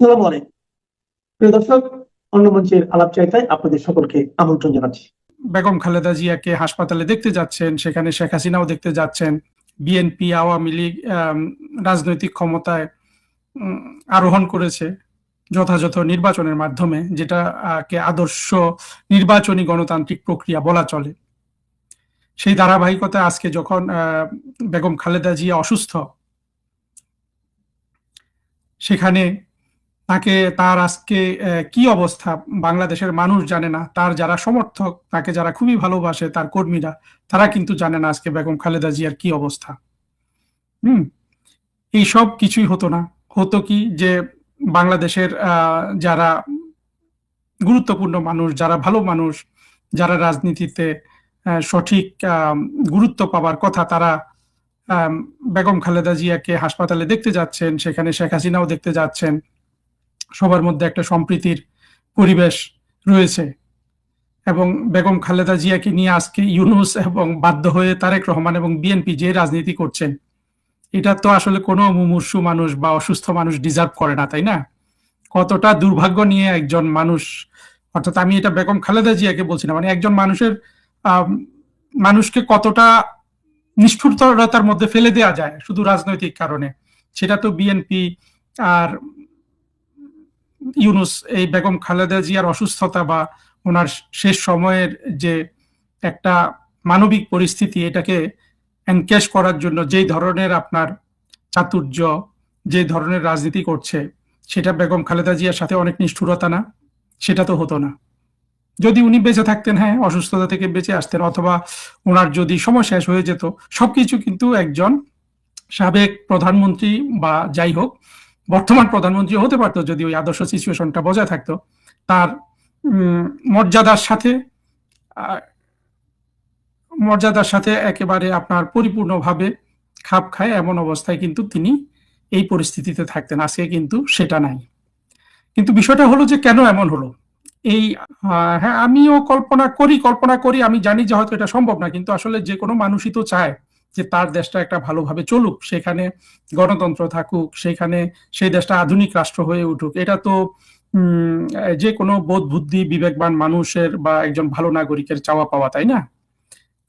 আলাইকুম। প্রিয় দর্শক অন্য মঞ্চের আলাপ চাইতায় আপনাদের সকলকে আমন্ত্রণ জানাচ্ছি। বেগম খালেদা জিয়াকে হাসপাতালে দেখতে যাচ্ছেন সেখানে শেখ হাসিনাও দেখতে যাচ্ছেন। বিএনপি আওয়ামী লীগ রাজনৈতিক ক্ষমতায় আরোহণ করেছে যথাযথ নির্বাচনের মাধ্যমে যেটা আহ, কে আদর্শ নির্বাচনী গণতান্ত্রিক প্রক্রিয়া বলা চলে। সেই ধারাবাহিকতা আজকে যখন বেগম খালেদা জিয়া অসুস্থ সেখানে তাকে, তার আজকে কি অবস্থা? বাংলাদেশের মানুষ জানে না। তার যারা সমর্থক, তাকে যারা খুবই ভালোবাসে, তার কর্মীরা, তারা কিন্তু জানে না আজকে বেগম খালেদা জিয়ার কি অবস্থা। হুম? এই সব কিছুই হতো না। হতো কি যে বাংলাদেশের যারা গুরুত্বপূর্ণ মানুষ, যারা ভালো মানুষ, যারা রাজনীতিতে সঠিক গুরুত্ব পাওয়ার কথা তারা বেগম খালেদা জিয়াকে হাসপাতালে দেখতে যাচ্ছেন, সেখানে শেখ হাসিনাও দেখতে যাচ্ছেন। সবার মধ্যে একটা সম্প্রীতির পরিবেশ রয়েছে। এবং বেগম খালেদা জিয়াকে নিয়ে আজকে ইউনুস এবং বাধ্য হয়ে তারেক রহমান এবং বিএনপি যে রাজনীতি করছেন, এটা তো আসলে কোনো মুমূর্ষু মানুষ বা অসুস্থ মানুষ ডিজার্ভ করে না, তাই না? কতটা দুর্ভাগ্য নিয়ে একজন মানুষ, অর্থাৎ আমি এটা বেগম খালেদা জিয়াকে বলছি না মানে একজন মানুষের মানুষকে কতটা নিষ্ঠুরতার মধ্যে ফেলে দেওয়া যায় শুধু রাজনৈতিক কারণে, সেটা তো বিএনপি আর ইউনুস, এই বেগম খালেদা জিয়ার অসুস্থতা বা ওনার শেষ সময়ের যে একটা মানবিক পরিস্থিতি, এটাকে এনকেশ করার জন্য যেই ধরনের আপনার চাতুর্য যে ধরনের রাজনীতি করছে, সেটা বেগম খালেদা জিয়ার সাথে অনেক নিষ্ঠুরতা না? সেটা তো হতো না। যদি উনি বেঁচে থাকতেন হ্যাঁ অসুস্থতা থেকে বেঁচে আসতেন, অথবা ওনার যদি সময় শেষ হয়ে যেত, সবকিছু কিন্তু একজন সাবেক প্রধানমন্ত্রী বা যাই হোক বর্তমান প্রধানমন্ত্রী হতে পারতো যদি ওই আদর্শ সিচুয়েশনটা বজায় থাকতো। তার মর্যাদার সাথে মর্যাদার সাথে একেবারে আপনার পরিপূর্ণভাবে খাপ খায় এমন অবস্থায় কিন্তু তিনি এই পরিস্থিতিতে থাকতেন। আজকে কিন্তু সেটা নাই। কিন্তু বিষয়টা হলো যে কেন এমন হলো? এই হ্যাঁ আমিও কল্পনা করি কল্পনা করি, আমি জানি যে হয়তো এটা সম্ভব না, কিন্তু আসলে যে কোনো মানুষই তো চায়। যে তার দেশটা একটা ভালোভাবে চলুক, সেখানে গণতন্ত্র থাকুক, সেখানে সেই দেশটা আধুনিক রাষ্ট্র হয়ে উঠুক, এটা তো যে কোনো বোধ বুদ্ধি বিবেকবান মানুষের বা একজন ভালো নাগরিকের চাওয়া পাওয়া, তাই না?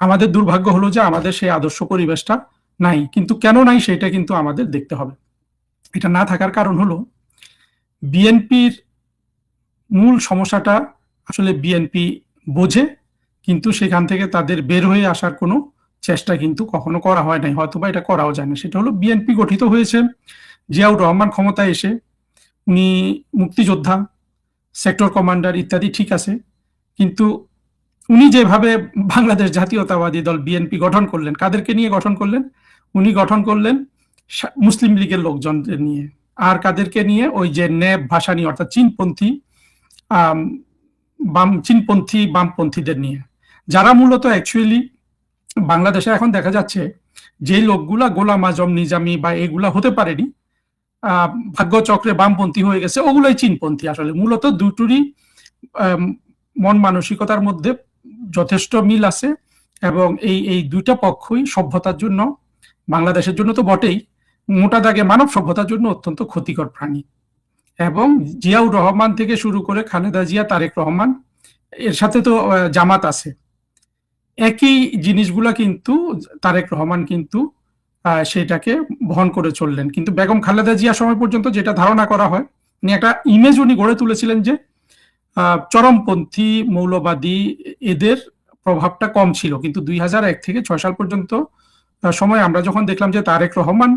আমাদের দুর্ভাগ্য হলো যে আমাদের সেই আদর্শ পরিবেশটা নাই, কিন্তু কেন নাই সেটা কিন্তু আমাদের দেখতে হবে। এটা না থাকার কারণ হলো, বিএনপির মূল সমস্যাটা আসলে বিএনপি বোঝে, কিন্তু সেখান থেকে তাদের বের হয়ে আসার কোনো চেষ্টা কিন্তু কখনো করা হয় নাই হয়তো বা এটা করাও যায় না। সেটা হলো বিএনপি গঠিত হয়েছে, জিয়াউর রহমান ক্ষমতায় এসে, উনি মুক্তিযোদ্ধা সেক্টর কমান্ডার ইত্যাদি ঠিক আছে, কিন্তু উনি যেভাবে বাংলাদেশ জাতীয়তাবাদী দল বিএনপি গঠন করলেন, কাদেরকে নিয়ে গঠন করলেন? উনি গঠন করলেন মুসলিম লীগের লোকজনদের নিয়ে। আর কাদেরকে নিয়ে ওই যে ন্যাব ভাষা নিয়ে অর্থাৎ চীনপন্থী বাম, চীনপন্থী, বামপন্থীদের নিয়ে। যারা মূলত অ্যাকচুয়ালি বাংলাদেশে এখন দেখা যাচ্ছে যে লোকগুলা গোলাম আজম, নিজামি বা এগুলা হতে পারেনি ভাগ্যচক্রে বামপন্থী হয়ে গেছে, ওগুলোই চীনপন্থী। আসলে মূলত দুটোরই মন মানসিকতার মধ্যে যথেষ্ট মিল আছে এবং এই এই দুইটা পক্ষই সভ্যতার জন্য, বাংলাদেশের জন্য তো বটেই, মোটা দাগে মানব সভ্যতার জন্য অত্যন্ত ক্ষতিকর প্রাণী। এবং জিয়াউর রহমান থেকে শুরু করে খালেদা জিয়া, তারেক রহমান, এর সাথে তো জামাত আছে। একই জিনিসগুলা কিন্তু তারেক রহমান কিন্তু সেটাকে বহন করে চললেন। কিন্তু বেগম খালেদা জিয়া সময় পর্যন্ত যেটা ধারণা করা হয়, উনি একটা ইমেজ উনি গড়ে তুলেছিলেন যে চরমপন্থী মৌলবাদী এদের প্রভাবটা কম ছিল। কিন্তু দুই এক থেকে ছয় সাল পর্যন্ত সময় আমরা যখন দেখলাম যে তারেক রহমান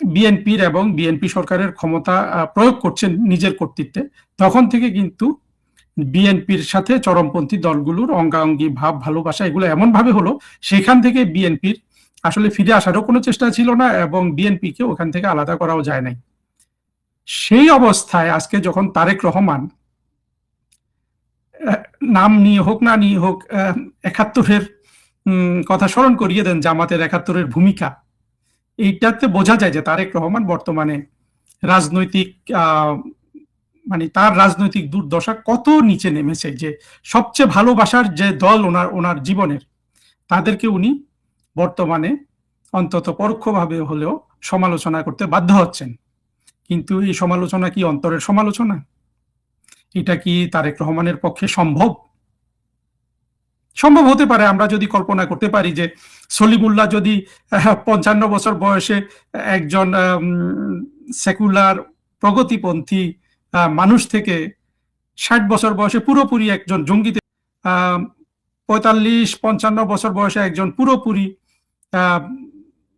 বিএনপির এবং বিএনপি সরকারের ক্ষমতা প্রয়োগ করছেন নিজের কর্তৃত্বে, তখন থেকে কিন্তু বিএনপির সাথে চরমপন্থী দলগুলোর অঙ্গাঙ্গি ভাব, ভালোবাসা এগুলো এমন ভাবে হলো, সেখান থেকে বিএনপির আসলে ফিরে আসারও কোনো চেষ্টা ছিল না এবং বিএনপিকে ওখান থেকে আলাদা করাও যায় নাই। সেই অবস্থায় আজকে যখন তারেক রহমান নাম নিয়ে হোক না নিয়ে হোক একাত্তরের কথা স্মরণ করিয়ে দেন জামাতের একাত্তরের ভূমিকা, এইটাতে বোঝা যায় যে তারেক রহমান বর্তমানে রাজনৈতিক মানে তার রাজনৈতিক দুর্দশা কত নিচে নেমেছে যে সবচেয়ে ভালোবাসার যে দল ওনার ওনার জীবনের, তাদেরকে উনি বর্তমানে অন্তত পরোক্ষভাবে হলেও সমালোচনা করতে বাধ্য হচ্ছেন। কিন্তু এই সমালোচনা কি অন্তরের সমালোচনা? এটা কি তারেক রহমানের পক্ষে সম্ভব? সম্ভব হতে পারে, আমরা যদি কল্পনা করতে পারি যে সলিমুল্লাহ যদি পঞ্চান্ন বছর বয়সে একজন সেকুলার প্রগতিপন্থী মানুষ থেকে ষাট বছর বয়সে পুরোপুরি একজন জঙ্গিতে পঁয়তাল্লিশ, পঞ্চান্ন বছর বয়সে একজন পুরোপুরি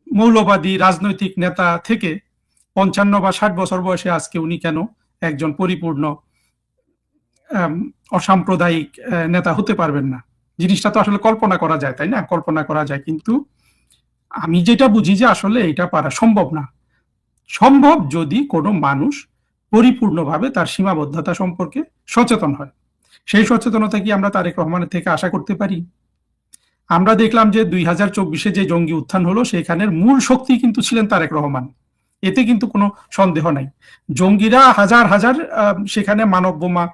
মৌলবাদী রাজনৈতিক নেতা থেকে পঞ্চান্ন বা ষাট বছর বয়সে আজকে উনি কেন একজন পরিপূর্ণ অসাম্প্রদায়িক নেতা হতে পারবেন না। জিনিসটা তো আসলে কল্পনা করা যায়, তাই না? কল্পনা করা যায়। কিন্তু আমি যেটা বুঝি যে আসলে এটা পারা সম্ভব না। সম্ভব যদি কোনো মানুষ পরিপূর্ণভাবে তার সীমাবদ্ধতা সম্পর্কে সচেতন হয়। সেই সচেতনতা কি আমরা তারেক রহমানের থেকে আশা করতে পারি? আমরা দেখলাম যে দুই হাজার চব্বিশে যে জঙ্গি উত্থান হলো, সেখানের মূল শক্তি কিন্তু ছিলেন তারেক রহমান। এতে কিন্তু কোনো সন্দেহ নাই। জঙ্গিরা হাজার হাজার সেখানে মানব বোমা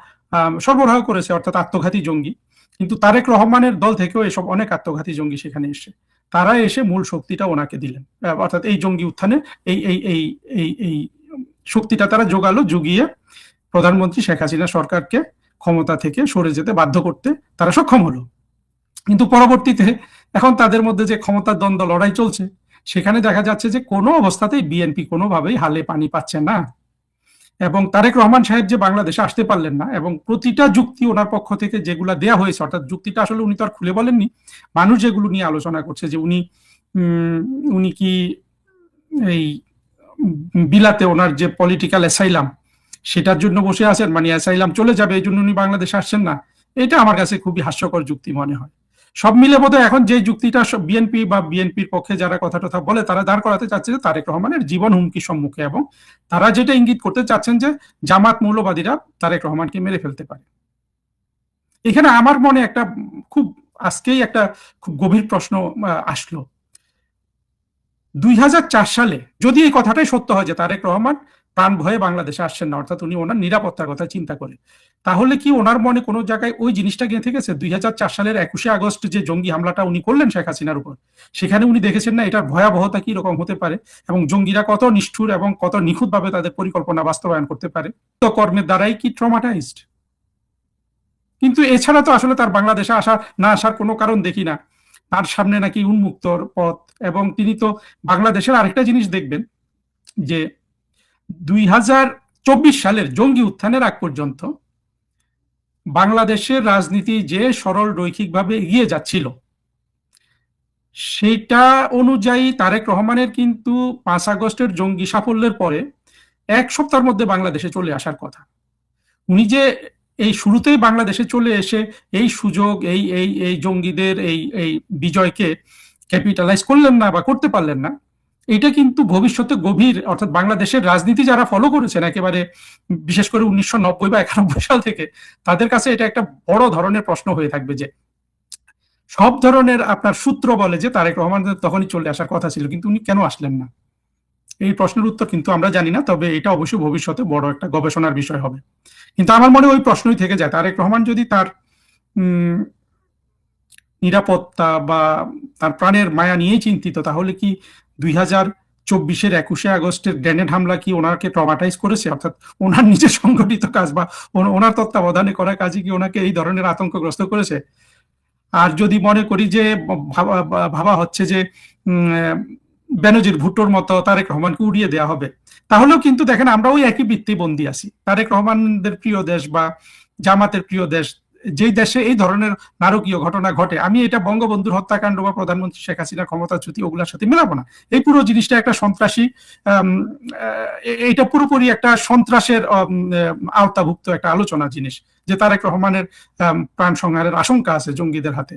সরবরাহ করেছে, অর্থাৎ আত্মঘাতী জঙ্গি। কিন্তু তারেক রহমানের দল থেকেও এসব অনেক আত্মঘাতী জঙ্গি সেখানে এসে, তারা এসে মূল শক্তিটা ওনাকে দিলেন। অর্থাৎ এই জঙ্গি উত্থানে এই এই এই এই শক্তিটা তারা যোগালো জুগিয়ে প্রধানমন্ত্রী শেখ হাসিনা সরকারকে ক্ষমতা থেকে সরে যেতে বাধ্য করতে তারা সক্ষম হলো। কিন্তু পরবর্তীতে এখন তাদের মধ্যে যে ক্ষমতার দ্বন্দ্ব লড়াই চলছে, সেখানে দেখা যাচ্ছে যে কোনো অবস্থাতেই বিএনপি কোনোভাবেই হালে পানি পাচ্ছে না। এবং তারেক রহমান সাহেব যে বাংলাদেশে আসতে পারলেন না, এবং প্রতিটা যুক্তি ওনার পক্ষ থেকে যেগুলা দেয়া হয়েছে, অর্থাৎ যুক্তিটা আসলে উনি তো আর খুলে বলেননি, মানুষ যেগুলো নিয়ে আলোচনা করছে যে উনি উনি কি এই বিলাতে ওনার যে পলিটিক্যাল অ্যাসাইলাম সেটার জন্য বসে আছেন মানে অ্যাসাইলাম চলে যাবে, এই জন্য উনি বাংলাদেশে আসছেন না। এটা আমার কাছে খুবই হাস্যকর যুক্তি মনে হয়। সব মিলে বোধহয় এখন যে যুক্তিটা বিএনপি বা বিএনপির পক্ষে যারা কথা টথা বলে, তারা দাঁড় করাতে চাচ্ছে যে তারেক রহমানের জীবন হুমকি সম্মুখে এবং তারা যেটা ইঙ্গিত করতে চাচ্ছেন যে জামাত মৌলবাদীরা তারেক রহমানকে মেরে ফেলতে পারে। এখানে আমার মনে একটা খুব, আজকেই একটা খুব গভীর প্রশ্ন আসলো। দুই হাজার চার সালে যদি এই কথাটাই সত্য হয় যে তারেক রহমান প্রাণ ভয়ে বাংলাদেশে আসছেন না, অর্থাৎ উনি ওনার নিরাপত্তার কথা চিন্তা করে তাহলে কি ওনার মনে কোনো জায়গায় ওই জিনিসটা গেঁথে গেছে? দুই হাজার চার সালের একুশে আগস্ট যে জঙ্গি হামলাটা উনি করলেন শেখ হাসিনার উপর, সেখানে উনি দেখেছেন না এটার ভয়াবহতা কি রকম হতে পারে এবং জঙ্গিরা কত নিষ্ঠুর এবং কত নিখুঁতভাবে তাদের পরিকল্পনা বাস্তবায়ন করতে পারে? তো কর্মের দ্বারাই কি ট্রমাটাইজড কিন্তু এছাড়া তো আসলে তার বাংলাদেশে আসা না আসার কোনো কারণ দেখি না। তার সামনে নাকি উন্মুক্তর পথ এবং তিনি তো বাংলাদেশের আরেকটা জিনিস দেখবেন যে দুই হাজার চব্বিশ সালের জঙ্গি উত্থানের আগ পর্যন্ত বাংলাদেশের রাজনীতি যে সরল রৈখিকভাবে এগিয়ে যাচ্ছিল সেটা অনুযায়ী তারেক রহমানের কিন্তু পাঁচ আগস্টের জঙ্গি সাফল্যের পরে এক সপ্তাহের মধ্যে বাংলাদেশে চলে আসার কথা। উনি যে এই শুরুতেই বাংলাদেশে চলে এসে এই সুযোগ, এই এই এই জঙ্গিদের এই এই বিজয়কে ক্যাপিটালাইজ করলেন না বা করতে পারলেন না, এটা কিন্তু ভবিষ্যতে গভীর, অর্থাৎ বাংলাদেশের রাজনীতি যারা ফলো করেছেন একেবারে বিশেষ করে উনিশশো নব্বই বা একানব্বই সাল থেকে, তাদের কাছে এটা একটা বড় ধরনের প্রশ্ন হয়ে থাকবে যে, সব ধরনের আপনার সূত্র বলে যে তারেক রহমান তখনই চলে আসার কথা ছিল, কিন্তু উনি কেন আসলেন না? এই প্রশ্নের উত্তর কিন্তু আমরা জানি না, তবে এটা অবশ্যই ভবিষ্যতে বড় একটা গবেষণার বিষয় হবে। কিন্তু আমার মনে ওই প্রশ্নই থেকে যায়। তারেক রহমান যদি তার নিরাপত্তা বা তার প্রাণের মায়া নিয়েই চিন্তিত, তাহলে কি দুই হাজার চব্বিশের একুশে আগস্টের গ্রেনেড হামলা কি ওনাকে ট্রমাটাইজ করেছে? অর্থাৎ ওনার নিজের সংগঠিত কাজ বা ওনার তত্ত্বাবধানে করা কাজই কি ওনাকে এই ধরনের আতঙ্কগ্রস্ত করেছে? আর যদি মনে করি যে, ভাবা হচ্ছে যে বেনজির ভুট্টোর মতো তারেক রহমানকে উড়িয়ে দেওয়া হবে। তাহলেও কিন্তু দেখেন আমরা ওই একই বৃত্তি বন্দি আছি। তারেক রহমানদের প্রিয় দেশ বা জামাতের প্রিয় দেশ, যেই দেশে এই ধরনের নারকীয় ঘটনা ঘটে, আমি এটা বঙ্গবন্ধুর হত্যাকাণ্ড বা প্রধানমন্ত্রী শেখ হাসিনার ক্ষমতাচ্যুতি ওগুলোর সাথে মেলাবো না। এই পুরো জিনিসটা একটা সন্ত্রাসী এইটা পুরোপুরি একটা সন্ত্রাসের আওতাভুক্ত একটা আলোচনা জিনিস, যে তারেক রহমানের প্রাণ সংহারের আশঙ্কা আছে জঙ্গিদের হাতে।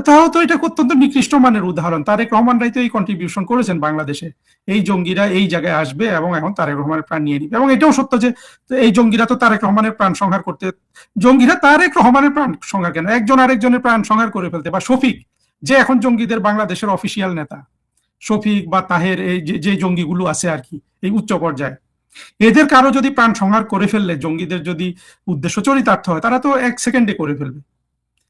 তাও তো এটা অত্যন্ত নিকৃষ্ট মানের উদাহরণ। তারেক রহমানরাই তো এই কন্ট্রিবিউশন করেছেন বাংলাদেশে। এই জঙ্গিরা এই জায়গায় আসবে এবং এখন তারেক রহমানের প্রাণ নিয়ে নিবে। এবং এটাও সত্য যে এই জঙ্গিরা তো তারেক রহমানের প্রাণ সংহার করতে জঙ্গিরা তারেক রহমানের প্রাণ সংহার কেন? একজন আরেকজনের প্রাণ সংহার করে ফেলতে। বা শফিক, যে এখন জঙ্গিদের বাংলাদেশের অফিসিয়াল নেতা। শফিক বা তাহের, এই যে- যে জঙ্গিগুলো আছে আর কি, এই উচ্চ পর্যায়ে। এদের কারও যদি প্রাণ সংহার করে ফেললে, জঙ্গিদের যদি উদ্দেশ্য চরিতার্থ হয়, তারা তো এক সেকেন্ডে করে ফেলবে।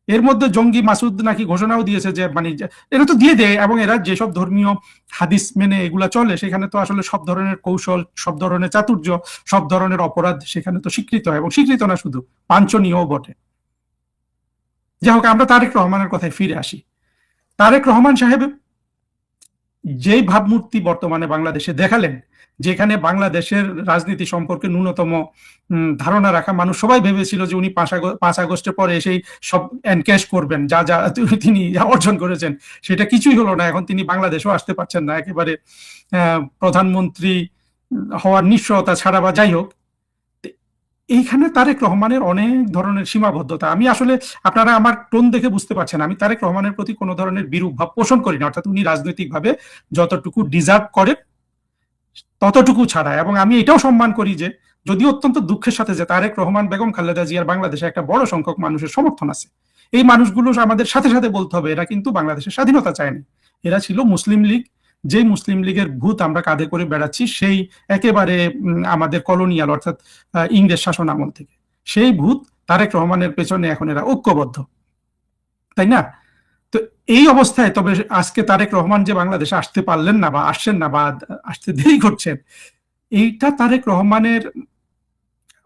এর মধ্যে জঙ্গি মাসুদ নাকি ঘোষণাও দিয়েছে যে মানে এরা তো দিয়ে দেয় এবং এরা যেসব ধর্মীয় হাদিস মেনে এগুলা চলে, সেখানে তো আসলে সব ধরনের কৌশল, সব ধরনের চাতুর্য, সব ধরনের অপরাধ সেখানে তো স্বীকৃত হয় এবং স্বীকৃত না শুধু, বাঞ্ছনীয়ও বটে। যাই হোক, আমরা তারেক রহমানের কথায় ফিরে আসি। তারেক রহমান সাহেব যেই ভাবমূর্তি বর্তমানে বাংলাদেশে দেখালেন যেখানে বাংলাদেশের রাজনীতি সম্পর্কে ন্যূনতম ধারণা রাখা মানুষ সবাই ভেবেছিল যে উনি পাঁচ আগস্ট, পাঁচ আগস্টের পরে এসেই সব এনক্যাশ করবেন, যা যা তিনি অর্জন করেছেন। সেটা কিছুই হলো না, এখন তিনি বাংলাদেশেও আসতে পারছেন না। একেবারে প্রধানমন্ত্রী হওয়ার নিশ্চয়তা ছাড়া বা যাই হোক এইখানে তারেক রহমানের অনেক ধরনের সীমাবদ্ধতা। আমি আসলে, আপনারা আমার টোন দেখে বুঝতে পারছেন, আমি তারেক রহমানের প্রতি কোনো ধরনের বিরূপ ভাব পোষণ করি না। অর্থাৎ উনি রাজনৈতিকভাবে যতটুকু ডিজার্ভ করেন ততটুকু ছাড়া এবং আমি এটাও সম্মান করি যে যদি অত্যন্ত দুঃখের সাথে যে তারেক রহমান, বেগম খালেদা জিয়ার বাংলাদেশে একটা বড় সংখ্যক মানুষের সমর্থন আছে। এই মানুষগুলো আমাদের সাথে সাথে বলতে হবে, এরা কিন্তু বাংলাদেশের স্বাধীনতা চায়নি। এরা ছিল মুসলিম লীগ। যে মুসলিম লীগের ভূত আমরা কাঁধে করে বেড়াচ্ছি, সেই একেবারে আমাদের কলোনিয়াল অর্থাৎ ইংরেজ শাসন আমল থেকে। সেই ভূত তারেক রহমানের পেছনে এখন এরা ঐক্যবদ্ধ। তাই না? তো এই অবস্থায় তবে আজকে তারেক রহমান যে বাংলাদেশে আসতে পারলেন না বা আসছেন না বা আসতে দেরি করছেন, এইটা তারেক রহমানের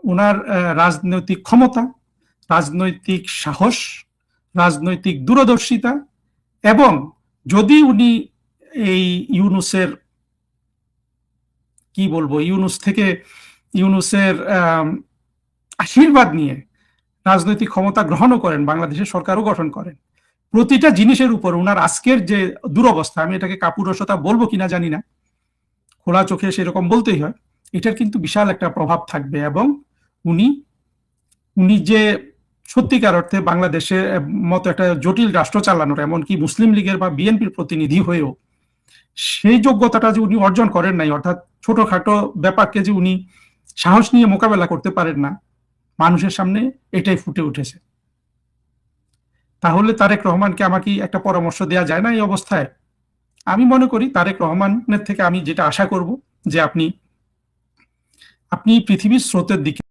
ওনার রাজনৈতিক ক্ষমতা, রাজনৈতিক সাহস, রাজনৈতিক দূরদর্শিতা এবং যদি উনি এই ইউনুসের, কি বলব, ইউনুস থেকে ইউনুসের আশীর্বাদ নিয়ে রাজনৈতিক ক্ষমতা গ্রহণও করেন, বাংলাদেশের সরকারও গঠন করেন প্রতিটা জিনিসের উপর ওনার আজকের যে দুরবস্থা, আমি এটাকে কাপুরসতা বলব কিনা জানি না। খোলা চোখে সেরকম বলতেই হয়। এটার কিন্তু বিশাল একটা প্রভাব থাকবে এবং উনি উনি যে সত্যিকার অর্থে বাংলাদেশের মতো একটা জটিল রাষ্ট্র চালানোর, এমনকি মুসলিম লীগের বা বিএনপির প্রতিনিধি হয়েও, সেই যোগ্যতাটা যে উনি অর্জন করেন নাই, অর্থাৎ ছোটখাটো ব্যাপারকে যে উনি সাহস নিয়ে মোকাবেলা করতে পারেন না, মানুষের সামনে এটাই ফুটে উঠেছে। তাহলে তারেক রহমানকে আমাকে একটা পরামর্শ দেওয়া যায় না এই অবস্থায়? আমি মনে করি তারেক রহমানের থেকে আমি যেটা আশা করব যে আপনি আপনি পৃথিবীর স্রোতের দিকে